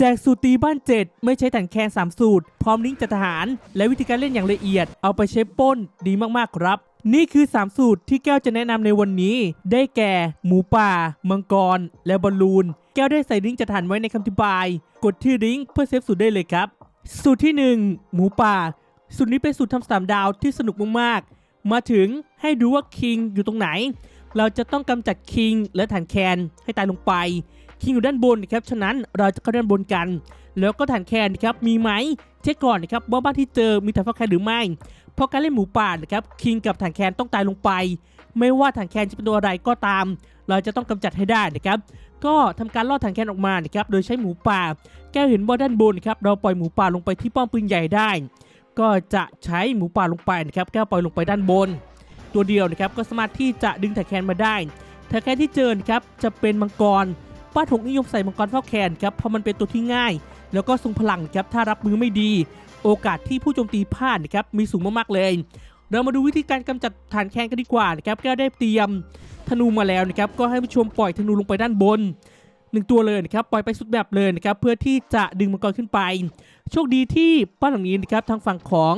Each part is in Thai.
แจกสูตรตีบ้านเจ็ดไม่ใช้แต่งแคนสามสูตร พร้อมลิงก์จัดทหาร และวิธีการเล่นอย่างละเอียด เอาไปใช้ป้นดีมากๆครับ นี่คือ 3 สูตรที่แก้วจะแนะนำในวันนี้ ได้แก่ หมูป่า มังกร และบอลลูน แก้วได้ใส่ลิงก์จัดทหารไว้ในคำอธิบาย กดที่ลิงก์เพื่อเซฟสูตรได้เลยครับ สูตรที่ 1 หมูป่า สูตรนี้เป็นสูตรทำสามดาวที่สนุกมากๆ มาถึงให้ดูว่าคิงอยู่ตรงไหน เราจะต้องกำจัดคิงและฐานแคนให้ตายลงไป คิงอยู่ด้านบนนะครับฉะนั้นเราจะเข้าด้านบนกัน แล้วก็ฐานแคนนะครับมีไหมเช็คก่อนนะครับว่าบ้านที่เจอมีฐานฟ้าแคนหรือไม่เพราะการเล่นหมูป่านะครับคิงกับฐานแคนต้องตายลงไป ไม่ว่าฐานแคนจะเป็นตัวอะไรก็ตาม เราจะต้องกำจัดให้ได้นะครับก็ทำการล่อฐานแคนออกมานะครับ โดยใช้หมูป่า แก้วเห็นว่าด้านบนครับ เราปล่อยหมูป่าลงไปที่ป้อมปืนใหญ่ได้ ก็จะใช้หมูป่าลงไปนะครับ แก้วปล่อยลงไปด้านบน ตัวเดียวนะครับ ก็สามารถที่จะดึงฐานแคนมาได้ฐานแคนที่เจอครับ จะเป็นมังกร ป้าถงนิยมใส่มังกรเฝ้าแคนครับเพราะมันเป็นตัวที่ง่าย แล้วก็ทรงพลังครับถ้ารับมือไม่ดี โอกาสที่ผู้โจมตีพลาดนะครับมีสูงมากๆเลย เรามาดูวิธีการกำจัดฐานแคนกันดีกว่านะครับแก้วได้เตรียมธนูมาแล้วนะครับก็ให้ผู้ชมปล่อยธนูลงไปด้านบนหนึ่งตัวเลยนะครับปล่อยไปสุดแบบเลยนะครับเพื่อที่จะดึงมังกรขึ้นไป โชคดีที่ป้านหลังนี้นะครับทางฝั่งของ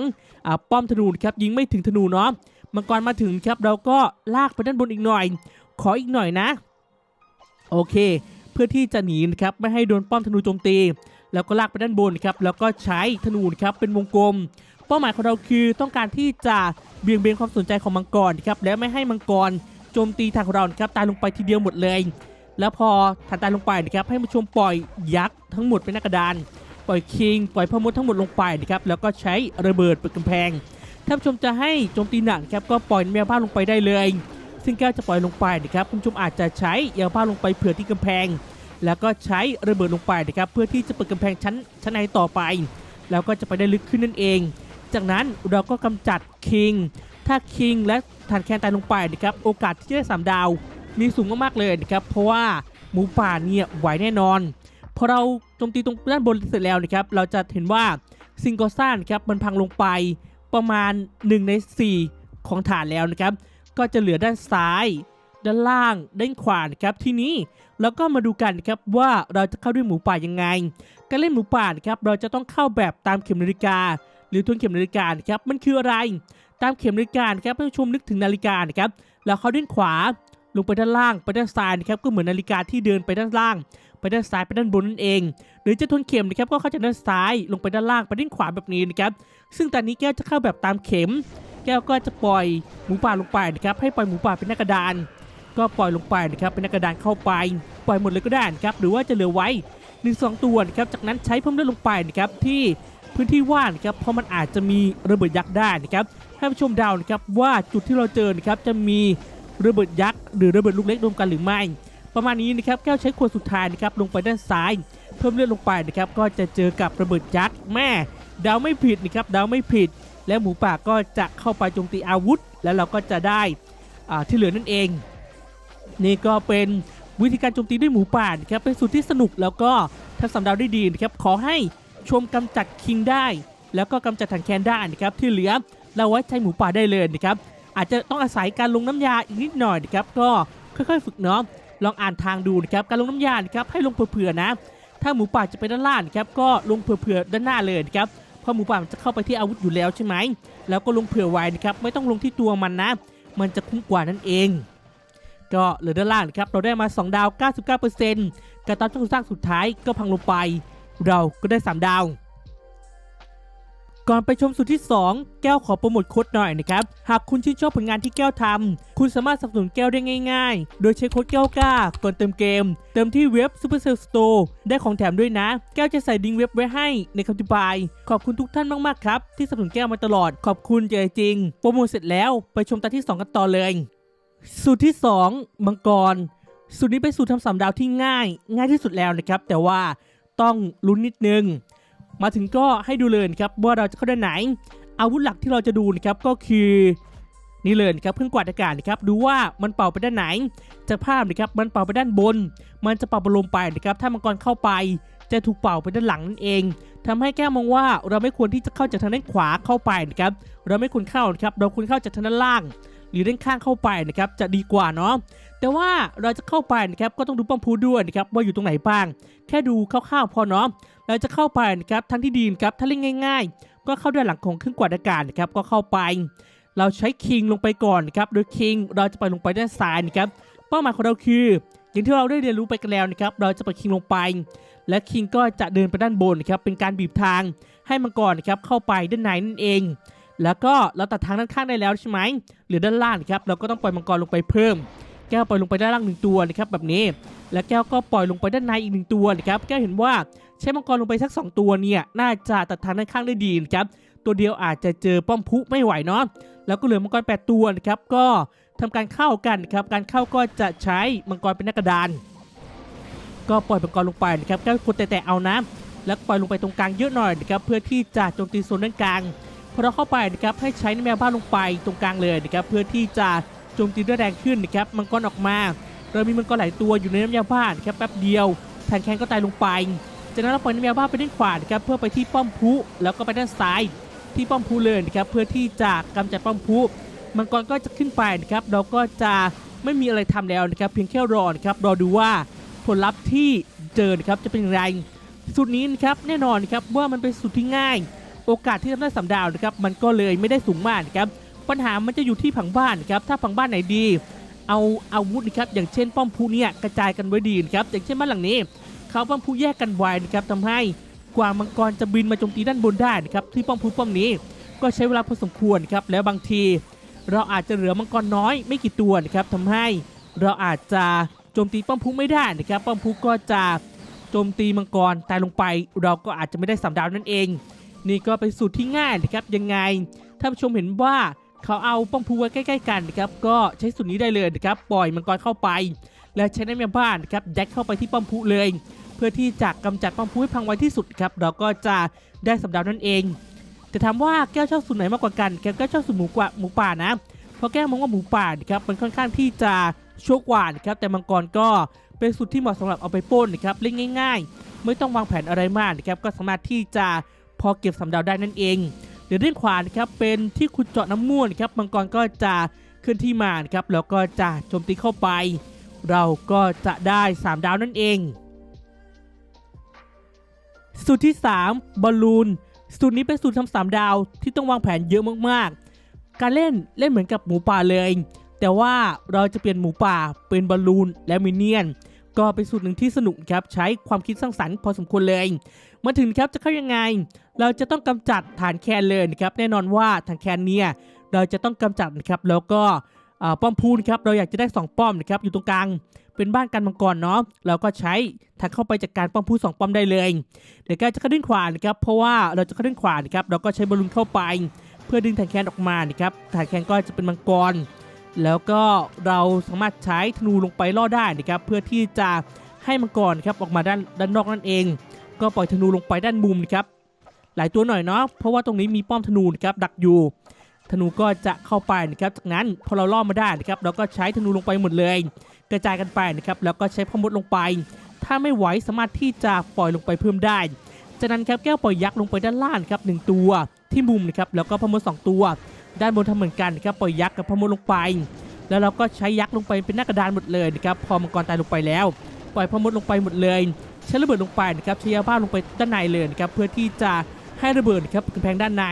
อป้อมธนูนะครับยิงไม่ถึงธนูเนาะมังกรมาถึงครับเราก็ลากไปด้านบนอีกหน่อย ขออีกหน่อยนะ โอเค พื่อที่จะหนีนะครับไม่ให้โดนป้อมธนูโจมตี แล้วก็ลากไปด้านบนครับแล้วก็ใช้ธนูนครับเป็นวงกลม เป้าหมายของเราคือต้องการที่จะเบี่ยงเบนความสนใจของมังกรครับและไม่ให้มังกรโจมตีทางของเราครับตายลงไปทีเดียวหมดเลย แล้วพอทานตายลงไปนะครับให้ผู้ชมปล่อยยักษ์ทั้งหมดเป็นหน้ากระดานปล่อยคิงปล่อยพมดทั้งหมดลงไปนะครับแล้วก็ใช้ระเบิดเปิดกำแพงถ้าผู้ชมจะให้โจมตีหนักครับก็ปล่อยแมวบ้านลงไปได้เลยซึ่งแก้วจะปล่อยลงไปนะครับคุณชมอาจจะใช้ยาบ้าลงไปเผื่อที่กำแพง แล้วก็ใช้ระเบิดลงไปนะครับเพื่อที่จะเปิดกำแพงชั้นชั้นในต่อไป แล้วก็จะไปได้ลึกขึ้นนั่นเอง จากนั้นเราก็กำจัดคิงถ้าคิงและฐานแคนตายลงไปนะครับโอกาสที่จะได้สามดาว มีสูงมากๆเลยนะครับเพราะว่าหมูป่าเนี่ยไหวแน่นอนพอเราโจมตีตรงด้านบนเสร็จแล้วนะครับเราจะเห็นว่าซิงโกซ่านครับมันพังลงไปประมาณ 1 ใน 4 ของฐานแล้วนะครับ ก็จะเหลือด้านซ้าย ด้านล่างด้านขวานะครับที่นี้เราก็มาดูกันครับว่าเราจะเข้าด้วยหมูป่ายังไง การเล่นหมูป่านครับเราจะต้องเข้าแบบตามเข็มนาฬิกา หรือทวนเข็มนาฬิกาครับมันคืออะไร ตามเข็มนาฬิกาครับผู้ชมนึกถึงนาฬิกาครับแล้วเข้าด้านขวาลงไปด้านล่างไปด้านซ้ายนะครับก็เหมือนนาฬิกาที่เดินไปด้านล่าง ไปด้านซ้ายไปด้านบนนั่นเอง หรือจะทวนเข็มนะครับก็เข้าจากด้านซ้ายลงไปด้านล่างไปด้านขวาแบบนี้นะครับซึ่งตอนนี้แก้วจะเข้าแบบตามเข็ม แก้วก็จะปล่อยหมูป่าลงไปนะครับให้ปล่อยหมูป่าเป็นหน้ากระดาน ก็ปล่อยลงไปนะครับเป็นกระดานเข้าไป ปล่อยหมดเลยก็ได้นะครับหรือว่าจะเหลือไว้หนึ่งสองตัวนะครับจากนั้นใช้เพิ่มเลือดลงไปนะครับที่พื้นที่ว่างนะครับเพราะมันอาจจะมีระเบิดยักษ์ได้นะครับให้ผู้ชมเดานะครับว่าจุดที่เราเจอนะครับจะมีระเบิดยักษ์หรือระเบิดลูกเล็กรวมกันหรือไม่ ประมาณนี้นะครับแก้วใช้ขวดสุดท้ายนะครับลงไปด้านซ้าย เพิ่มเลือดลงไปนะครับก็จะเจอกับระเบิดยักษ์แม่เดาไม่ผิดนะครับเดาไม่ผิด และหมูป่าก็จะเข้าไปโจมตีอาวุธ แล้วเราก็จะได้ที่เหลือนั่นเอง นี่ก็เป็นวิธีการโจมตีด้วยหมูป่านะครับเป็นสูตรที่สนุกแล้วก็ทำสำดาวได้ดีนะครับขอให้ชมกำจัดคิงได้ แล้วก็กำจัดถังแคนได้นะครับที่เหลือเราไว้ใช้หมูป่าได้เลยนะครับอาจจะต้องอาศัยการลงน้ำยาอีกนิดหน่อยนะครับก็ค่อยๆ ฝึกเนาะลองอ่านทางดูนะครับการลงน้ำยานะครับให้ลงเผื่อๆนะ ถ้าหมูป่าจะไปด้านล่างครับก็ลงเผื่อๆด้านหน้าเลยนะครับเพราะหมูป่ามันจะเข้าไปที่อาวุธอยู่แล้วใช่ไหมแล้วก็ลงเผื่อไว้นะครับไม่ต้องลงที่ตัวมันนะ มันจะคุ้มกว่านั่นเอง ก็เหลือด้านล่างนะครับเราได้มา 2 ดาว 99%การตอนช่องสร้างสุดท้ายก็พังลงไป เราก็ได้ 3 ดาว ก่อนไปชมสุดที่ 2 แก้วขอโปรโมทโค้ดหน่อยนะครับ หากคุณชื่นชอบผลงานที่แก้วทำคุณสามารถสนับสนุนแก้วได้ง่ายๆ โดยใช้โค้ดแก้วกล้าก่อนเติมเกม เติมที่เว็บ Supercell Store ได้ของแถมด้วยนะ แก้วจะใส่ลิงเว็บไว้ให้ในคำอธิบาย ขอบคุณทุกท่านมากๆครับที่สนับสนุนแก้วมาตลอด ขอบคุณใจจริง โปรโมทเสร็จแล้วไปชมตอนที่ 2 กันต่อเลย สูตรที่ 2 มังกร สูตรนี้เป็นสูตรทำสามดาวที่ง่าย ง่ายที่สุดแล้วนะครับ แต่ว่าต้องลุ้นนิดนึง มาถึงก็ให้ดูเลยครับว่าเราจะเข้าด้านไหน อาวุธหลักที่เราจะดูนะครับก็คือนี่เลยครับเครื่องกวาดอากาศนะครับดูว่ามันเป่าไปด้านไหนจากภาพนะครับมันเป่าไปด้านบน มันจะเป่าบอลลมไปนะครับถ้ามังกรเข้าไป จะถูกเป่าไปด้านหลังนั่นเองทำให้แก้มองว่าเราไม่ควรที่จะเข้าจากทางด้านขวาเข้าไปนะครับเราไม่ควรเข้านะครับเราควรเข้าจากทางด้านล่าง หรือด้านข้างเข้าไปนะครับจะดีกว่าเนาะแต่ว่าเราจะเข้าไปนะครับก็ต้องดูป้อมพูด้วยนะครับว่าอยู่ตรงไหนบ้าง แค่ดูคร่าวๆพอเนาะเราจะเข้าไปนะครับทั้งที่ดีนครับถ้าเล่นง่าย ๆ ก็เข้าด้านหลังของเครื่องกวาดอากาศนะครับก็เข้าไป เราใช้คิงลงไปก่อนนะครับโดยคิงเราจะไปลงไปด้านซ้ายนะครับเป้าหมายของเราคืออย่างที่เราได้เรียนรู้ไปกันแล้วนะครับเราจะไปคิงลงไป และคิงก็จะเดินไปด้านบนนะครับเป็นการบีบทางให้มังกรนะครับเข้าไปด้านในนั่นเอง แล้วก็เราตัดทางด้านข้างได้แล้วใช่ไหมหรือด้านล่างนะครับเราก็ต้องปล่อยมังกรลงไปเพิ่ม แก้วปล่อยลงไปด้านล่างหนึ่งตัวนะครับแบบนี้ และแก้วก็ปล่อยลงไปด้านในอีกหนึ่งตัวนะครับแก้วเห็นว่าใช้มังกรลงไปสัก 2 ตัวเนี่ยน่าจะตัดทางด้านข้างได้ดีนะครับตัวเดียวอาจจะเจอป้อมพุไม่ไหวเนาะแล้วก็เหลือมังกร 8 ตัวนะครับก็ทำการเข้ากันนะครับการเข้าก็จะใช้มังกรเป็นหนักกระดาน ก็ปล่อยมังกรลงไปนะครับแก้วกดแต่ๆเอานะแล้วปล่อยลงไปตรงกลางเยอะหน่อยนะครับเพื่อที่จะโจมตีโซนด้านกลาง พอเราเข้าไปนะครับให้ใช้แมวบ้านลงไปตรงกลางเลยนะครับเพื่อที่จะโจมตีด้วยแรงขึ้นนะครับมังกรออกมาเรามีมังกรหลายตัวอยู่ในน้ำยาบ้านครับแป๊บเดียวแทนแคนก็ตายลงไปจากนั้นเราปล่อยน้ำยาบ้านไปด้านขวานะครับเพื่อไปที่ป้อมพุแล้วก็ไปด้านซ้ายที่ป้อมพุเลยนะครับเพื่อที่จะกำจัดป้อมพุมังกรก็จะขึ้นไปนะครับเราก็จะไม่มีอะไรทำแล้วนะครับเพียงแค่รอนะครับรอดูว่าผลลัพธ์ที่เจอนะครับจะเป็นอย่างไรสูตรนี้นะครับแน่นอนนะครับว่ามันเป็นสูตรที่ง่าย โอกาสที่จะได้สามดาวนะครับมันก็เลยไม่ได้สูงมากนะครับปัญหามันจะอยู่ที่ผังบ้านนะครับถ้าผังบ้านไหนดี เอาอาวุธนะครับอย่างเช่นป้อมพูเนี่ยกระจายกันไว้ดีนะครับอย่างเช่นบ้านหลังนี้ เขาป้อมพูแยกกันไว้นะครับทำให้กว่ามังกรจะบินมาโจมตีด้านบนได้นะครับที่ป้อมพูป้อมนี้ ก็ใช้เวลาพอสมควรครับแล้วบางที เราอาจจะเหลือมังกรน้อยไม่กี่ตัวนะครับทำให้เราอาจจะโจมตีป้อมพูไม่ได้นะครับป้อมพูก็จะโจมตีมังกรตายลงไป เราก็อาจจะไม่ได้สามดาวนั่นเอง นี่ก็เป็นสูตรที่ง่ายนะครับยังไงท่านผู้ชมเห็นว่าเขาเอาป้อมพูไว้ใกล้ ๆ กันนะครับก็ใช้สูตรนี้ได้เลยนะครับปล่อยมังกรเข้าไป และใช้น้ำยาบ้านนะครับยัดเข้าไปที่ป้อมพูเลย เพื่อที่จะกำจัดป้อมพูให้พังไวที่สุดครับเราก็จะได้สัปดาห์นั่นเอง แต่ถามว่าแก้วชอบสูตรไหนมากกว่ากันแก้วก็ชอบสูตรหมูกว่าหมูป่านะเพราะแก้วมองว่าหมูป่านะครับมันค่อนข้างที่จะโชคกว่านะครับแต่มังกรก็เป็นสูตรที่เหมาะสำหรับเอาไปป้นนะครับเล่นง่าย ๆ ไม่ต้องวางแผนอะไรมากนะครับก็สามารถที่จะ พอเก็บสำดาวได้นั่นเองเดี๋ยวด้านขวานะครับเป็นที่ขุดเจาะน้ำม่วนครับมังกรก็จะเคลื่อนที่มาครับแล้วก็จะโจมตีเข้าไป เราก็จะได้ 3 ดาวนั่นเอง สูตรที่ 3บอลลูนสูตรนี้เป็นสูตรทำสามดาวที่ต้องวางแผนเยอะมากๆ การเล่นเล่นเหมือนกับหมูป่าเลย แต่ว่าเราจะเปลี่ยนหมูป่าเป็นบอลลูนและมินเนี่ยน ก็เป็นสูตรหนึ่งที่สนุกครับใช้ความคิดสร้างสรรค์พอสมควรเลย มาถึงครับจะเข้ายังไง เราจะต้องกำจัดฐานแคนเลยนะครับแน่นอนว่าฐานแคนเนี่ยเราจะต้องกำจัดนะครับแล้วก็ป้อมพูนครับเราอยากจะได้ 2 ป้อมนะครับอยู่ตรงกลางเป็นบ้านกันมังกรเนาะเราก็ใช้ทางเข้าไปจัดการป้อมพูสองป้อมได้เลย เดี๋ยวแกจะเข้าด้นขวานะครับเพราะว่าเราจะเข้าด้นขวานะครับเราก็ใช้บอลลูนเข้าไป เพื่อดึงฐานแคนออกมานะครับฐานแคนก็จะเป็นมังกร แล้วก็เราสามารถใช้ธนูลงไปล่อได้นะครับเพื่อที่จะให้มังกรครับออกมาด้านด้านนอกนั่นเอง ก็ปล่อยธนูลงไปด้านมุมนะครับ หลายตัวหน่อยเนาะเพราะว่าตรงนี้มีป้อมธนูนะครับดักอยู่ธนูก็จะเข้าไปนะครับจากนั้นพอเราล่อมาได้นะครับเราก็ใช้ธนูลงไปหมดเลย กระจายกันไปนะครับแล้วก็ใช้พมดลงไป ถ้าไม่ไหวสามารถที่จะปล่อยลงไปเพิ่มได้ จากนั้นครับแก้วปล่อยยักษ์ลงไปด้านล่างครับหนึ่งตัว ที่มุมนะครับแล้วก็พมดสองตัว ด้านบนทำเหมือนกันนะครับปล่อยยักษ์กับพมดลงไป แล้วเราก็ใช้ยักษ์ลงไปเป็นหน้ากระดานหมดเลยนะครับพอมังกรตายลงไปแล้ว ปล่อยพมดลงไปหมดเลยใช้ระเบิดลงไปนะครับใช้ยาบ้าลงไปด้านในเลยนะครับเพื่อที่จะ ให้ระเบิดครับกำแพงด้านใน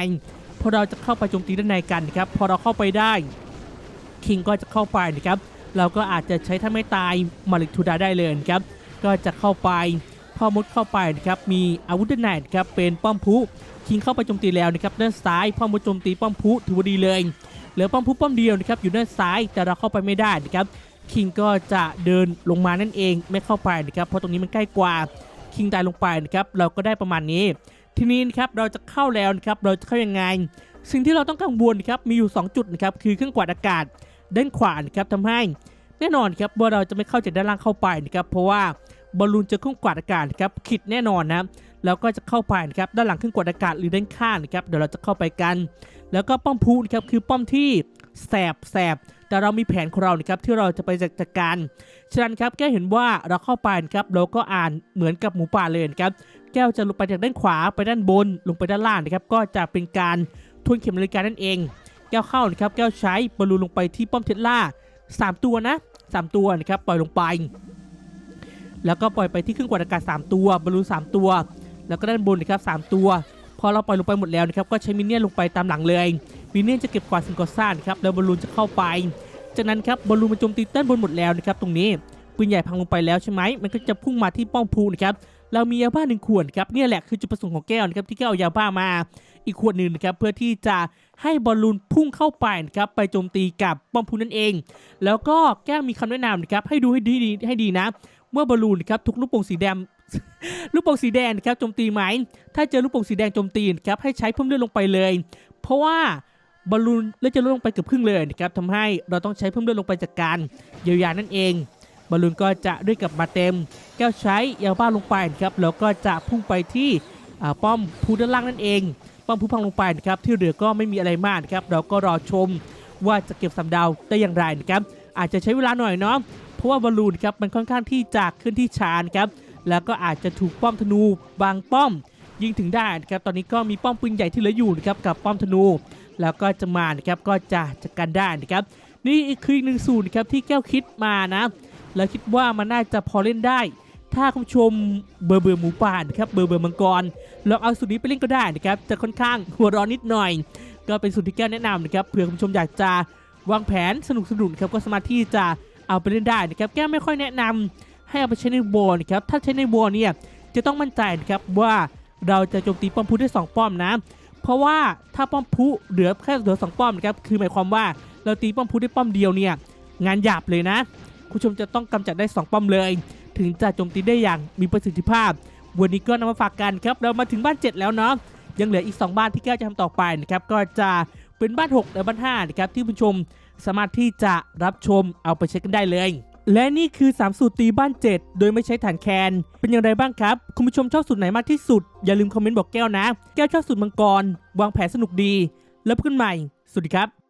พอเราจะเข้าไปโจมตีด้านในกันนะครับพอเราเข้าไปได้คิงก็จะเข้าไปนะครับเราก็อาจจะใช้ถ้าไม่ตายมาลิกทูดาได้เลยครับก็จะเข้าไปพอมุดเข้าไปนะครับมีอาวุธด้านในครับเป็นป้อมพุคิงเข้าไปโจมตีแล้วนะครับด้านซ้ายพอมุดโจมตีป้อมพุถือว่าดีเลยเหลือป้อมพุป้อมเดียวนะครับอยู่ด้านซ้ายแต่เราเข้าไปไม่ได้นะครับคิงก็จะเดินลงมานั่นเองไม่เข้าไปนะครับเพราะตรงนี้มันใกล้กว่าคิงตายลงไปนะครับเราก็ได้ประมาณนี้ ทีนี้นะครับเราจะเข้าแล้วนะครับเราจะเข้ายังไง สิ่งที่เราต้องกังวลนะครับมีอยู่ 2 จุดนะครับคือเครื่องกวาดอากาศด้านขวานะครับทำให้แน่นอนครับว่าเราจะไม่เข้าจากด้านล่างเข้าไปนะครับเพราะว่าบอลลูนจะเครื่องกวาดอากาศครับขิดแน่นอนนะแล้วก็จะเข้าไปนะครับด้านหลังเครื่องกวาดอากาศหรือด้านข้างนะครับเดี๋ยวเราจะเข้าไปกัน แล้วก็ป้อมพูนครับคือป้อมที่แสบแสบแต่เรามีแผนของเรานะครับที่เราจะไปจัดการ ฉะนั้นครับแก้วเห็นว่าเราเข้าไปนะครับเราก็อ่านเหมือนกับหมูป่าเลยนะครับ แก้วจะลงไปจากด้านขวาไปด้านบนลงไปด้านล่างนะครับก็จะเป็นการทวนเข็มนาฬิกานั่นเอง แก้วเข้านะครับแก้วใช้บอลลูนลงไปที่ป้อมเทสลาสามตัวนะสามตัวนะครับปล่อยลงไป แล้วก็ปล่อยไปที่เครื่องกวาดอากาศ 3 ตัวบอลลูน3ตัว แล้วก็ด้านบนนะครับ3ตัว พอเราปล่อยลงไปหมดแล้วนะครับก็ใช้มินเนี่ยนลงไปตามหลังเลยมินเนี่ยนจะเก็บกวาดสิ่งก่อสร้างนครับแล้วบอลลูนจะเข้าไป จากนั้นครับบอลลูนมันโจมตีด้านบนหมดแล้วนะครับตรงนี้ปืนใหญ่พังลงไปแล้วใช่ไหมมันก็จะพุ่งมาที่ป้อมพูนะครับ เรามียาบ้าหนึ่งขวดครับเนี่ยแหละคือจุดประสงค์ของแก้วนะครับที่แก้วเอายาบ้ามาอีกขวดหนึ่งนะครับเพื่อที่จะให้บอลลูนพุ่งเข้าไปนะครับไปโจมตีกับป้อมพูนั่นเอง แล้วก็แก้วมีคำแนะนำนะครับให้ดูให้ดีให้ดีนะ เมื่อบอลลูนนะครับถูกลูกโป่งสีแดงลูกโป่งสีแดงนะครับโจมตีไหมถ้าเจอลูกโป่งสีแดงโจมตีนะครับให้ใช้เพิ่มเลือดลงไปเลย เพราะว่าบอลลูนเลือดจะลดลงไปเกือบครึ่งเลยนะครับทำให้เราต้องใช้เพิ่มเลือดลงไปจากการเยียวยานั่นเอง บอลลูนก็จะด้วยกับมาเต็ม แก้วใช้ยาบ้าลงไปนะครับแล้วก็จะพุ่งไปที่ป้อมพูด้านล่างนั่นเองป้อมผู้พังลงไปนะครับที่เหลือก็ไม่มีอะไรมากครับเราก็รอชมว่าจะเก็บสำดาวได้อย่างไรนะครับอาจจะใช้เวลาหน่อยเนาะเพราะว่าบอลลูนครับมันค่อนข้างที่จะขึ้นที่ชานครับแล้วก็อาจจะถูกป้อมธนูบางป้อม ยิงถึงได้นะครับตอนนี้ก็มีป้อมปืนใหญ่ที่เหลืออยู่นะครับกับป้อมธนู แล้วก็จะมานะครับก็จะจัดการได้นะครับนี่คืออีกหนึ่งสูตรครับที่แก้วคิดมานะ แล้วคิดว่ามันน่าจะพอเล่นได้ ถ้าคุณชมเบอร์เบอร์หมูป่านะครับเบอร์เบอร์มังกรลองเอาสูตรนี้ไปเล่นก็ได้นะครับจะค่อนข้างหัวร้อนนิดหน่อย ก็เป็นสูตรที่แก้วแนะนำนะครับเผื่อคุณชมอยากจะวางแผนสนุกสนุกครับก็สามารถที่จะเอาไปเล่นได้นะครับแก้วไม่ค่อยแนะนำให้เอาไปใช้ในวอลนะครับถ้าใช้ในวอลเนี่ยจะต้องมั่นใจนะครับว่าเราจะโจมตีป้อมพุได้สองป้อมนะเพราะว่าถ้าป้อมพุเหลือแค่เหลือสองป้อมนะครับคือหมายความว่าเราตีป้อมพุได้ป้อมเดียวเนี่ยงานหยาบเลยนะ คุณชมจะต้องกำจัดได้ 2 ป้อมเลย ถึงจะโจมตีได้อย่างมีประสิทธิภาพ วันนี้ก็นำมาฝากกันครับ เรามาถึงบ้าน 7 แล้วเนาะยังเหลืออีก 2 บ้านที่แก้วจะทำต่อไปนะครับก็จะเป็นบ้าน 6 และบ้าน5นะครับที่คุณชมสามารถที่จะรับชมเอาไปเช็คกันได้เลยและนี่คือ 3 สูตรตีบ้าน 7 โดยไม่ใช้ฐานแคน เป็นอย่างไรบ้างครับ คุณผู้ชมชอบสูตรไหนมากที่สุด อย่าลืมคอมเมนต์บอกแก้วนะ แก้วชอบสูตรมังกร วางแผนสนุกดี แล้วพบกันใหม่ สวัสดีครับ